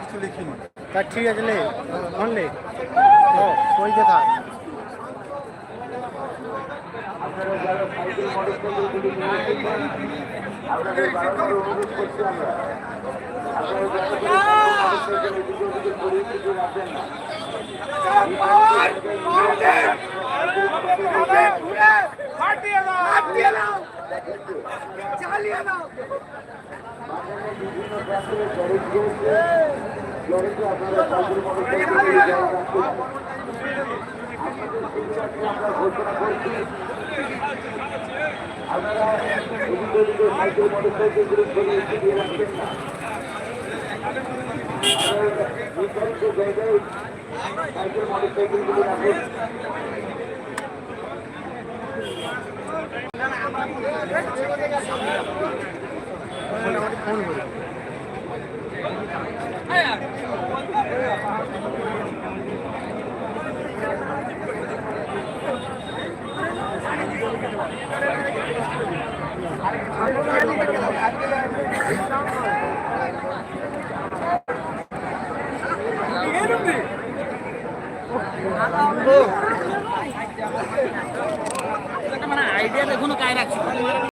কিছু লিখি তা ঠিক আছে লে বললে ও কইতে থাক আপনারা যারা সাইকেল নিয়ে এসেছেন আপনাদের বারবার অনুরোধ করছি আমরা আপনারা গ্যারেজ রয়েছে আপনারা সাইকেল মোটরসাইকেল মোটরসাইকেলগুলো ঘুরিয়ে ফিরিয়ে রাখবেন না আপনারা নির্ধারিত আইডিয়া দেখুন কায় রাখছি